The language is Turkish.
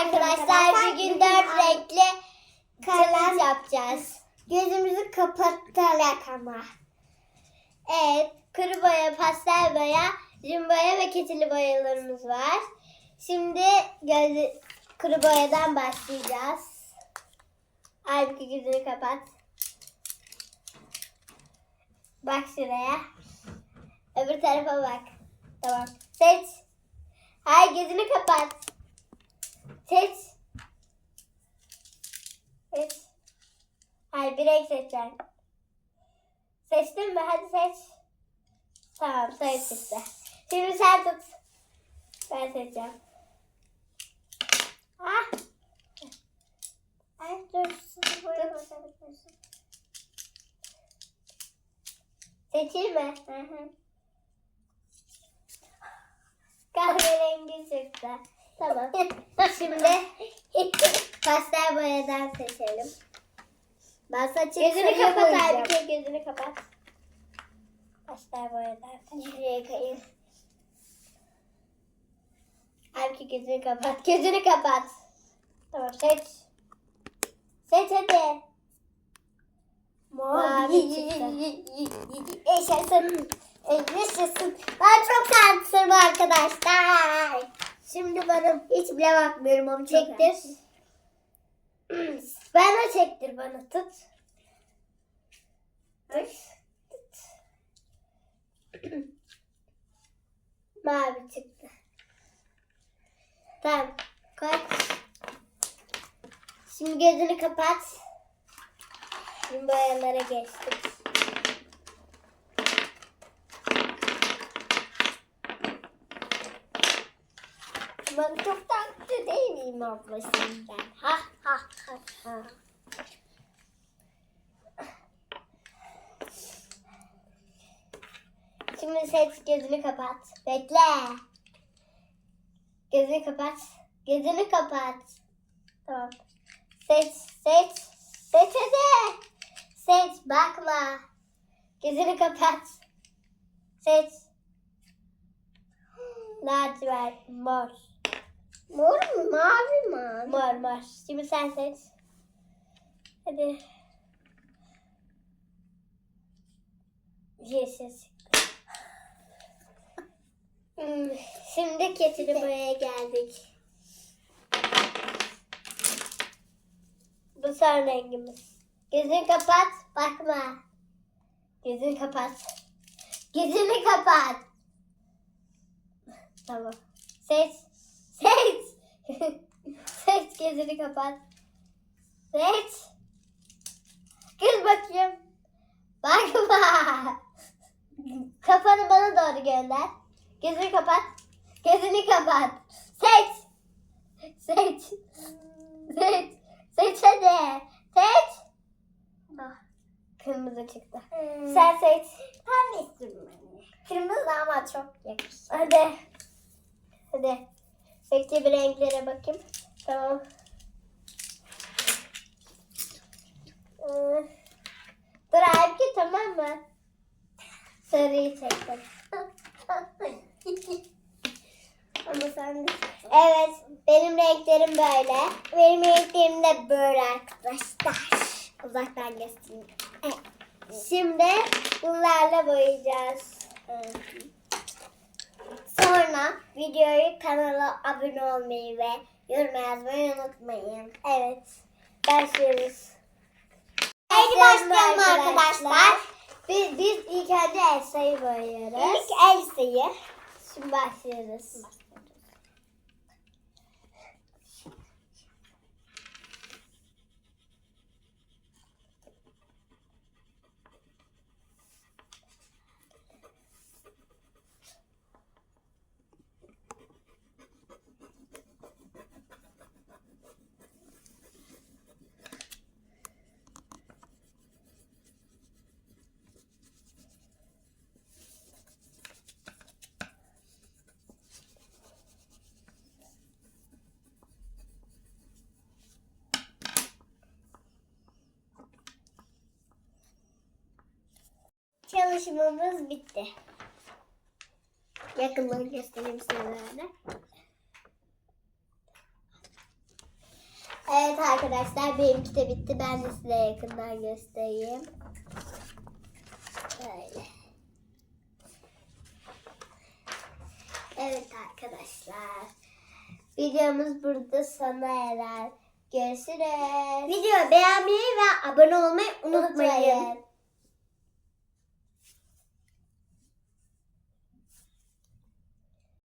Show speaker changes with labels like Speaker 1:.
Speaker 1: arkadaşlar bugün dört renkli
Speaker 2: kalem
Speaker 1: yapacağız.
Speaker 2: Gözümüzü kapatarak ama.
Speaker 1: Evet, kuru boya, pastel boya, rim boya ve keçili boyalarımız var. Şimdi gözü, kuru boyadan başlayacağız. Halbuki gözünü kapat. Bak şuraya. Öbür tarafa bak. Tamam. Seç. Hayır gözünü kapat. Seç. Seç. Hayır bir renk seçeceksin. Seçtin mi? Hadi seç. Tamam sarı çıktı. Şimdi sen tut. Ben seçeceğim. Ah.
Speaker 2: Ay dur.
Speaker 1: Seçeyim mi? Hı hı. Kahverengi çıktı. Tamam. Şimdi pastel boyadan seçelim.
Speaker 2: Ben saçı
Speaker 1: Gözünü kapat. Aybüke gözünü kapat. Pastel boyadan. Şuraya kayın. Aybüke gözünü kapat. Gözünü kapat. Tamam seç. Seç hadi. Mavi çıktı.
Speaker 2: Yaşasın. Yaşasın. Ben çok şanslıyım arkadaşlar. Şimdi bana hiç bile bakmıyorum çok
Speaker 1: Çektir. Bana çektir bana tut. Tut. Tut. Mavi çıktı. Tamam. Koy. Şimdi gözünü kapat. Şimdi boyalara geçtik. Ben çok tatlı değil miyim ablasıyım ben? Ha ha ha ha. Şimdi seç gözünü kapat. Bekle. Gözünü kapat. Gözünü kapat. Tamam. Seç, seç. Seç hadi. Seç, bakma. Gözünü kapat. Seç. Lacivert, mor.
Speaker 2: Mor mu mavi mi?
Speaker 1: Mor, mor. Şimdi sen seç. Hadi. Yeşil. Hmm, Şimdi keçili boyaya geldik. Bu son rengimiz. Gözünü kapat, bakma. Gözünü kapat. Gözünü kapat. Tamam. Seç. Seç. Seç gözünü kapat. Seç. Kız bakayım. Bakma. Kafanı bana doğru gönder. Gözünü kapat. Gözünü kapat. Seç. Seç. Seç. Seç hadi. Seç. Ah, Kırmızı çıktı.
Speaker 2: Hmm.
Speaker 1: Sen seç.
Speaker 2: Pembe istiyorum ben. Kırmızı ama çok yakışır.
Speaker 1: Hadi. Hadi. Bekle bir renklere bakayım. Tamam. Ee, Dur Aybüke tamam mı? Sarıyı çektim.
Speaker 2: Ama sen de
Speaker 1: Evet benim renklerim böyle.
Speaker 2: Benim renklerim de böyle arkadaşlar. Uzaktan göstereyim. Evet.
Speaker 1: Şimdi bunlarla boyayacağız.
Speaker 2: Sonra videoyu kanala abone olmayı ve yorum yazmayı unutmayın.
Speaker 1: Evet. Başlıyoruz.
Speaker 2: Haydi başlayalım arkadaşlar.
Speaker 1: Biz, biz ilk önce Elsa'yı boyuyoruz.
Speaker 2: İlk Elsa'yı.
Speaker 1: Şimdi başlıyoruz.
Speaker 2: Çalışmamız bitti. Yakından göstereyim böyle.
Speaker 1: Evet arkadaşlar benimki de bitti. Ben de size yakından göstereyim. Böyle. Evet arkadaşlar. Videomuz burada sona erer. Görüşürüz.
Speaker 2: Videoyu beğenmeyi ve abone olmayı unutmayın.
Speaker 1: Unutmayın.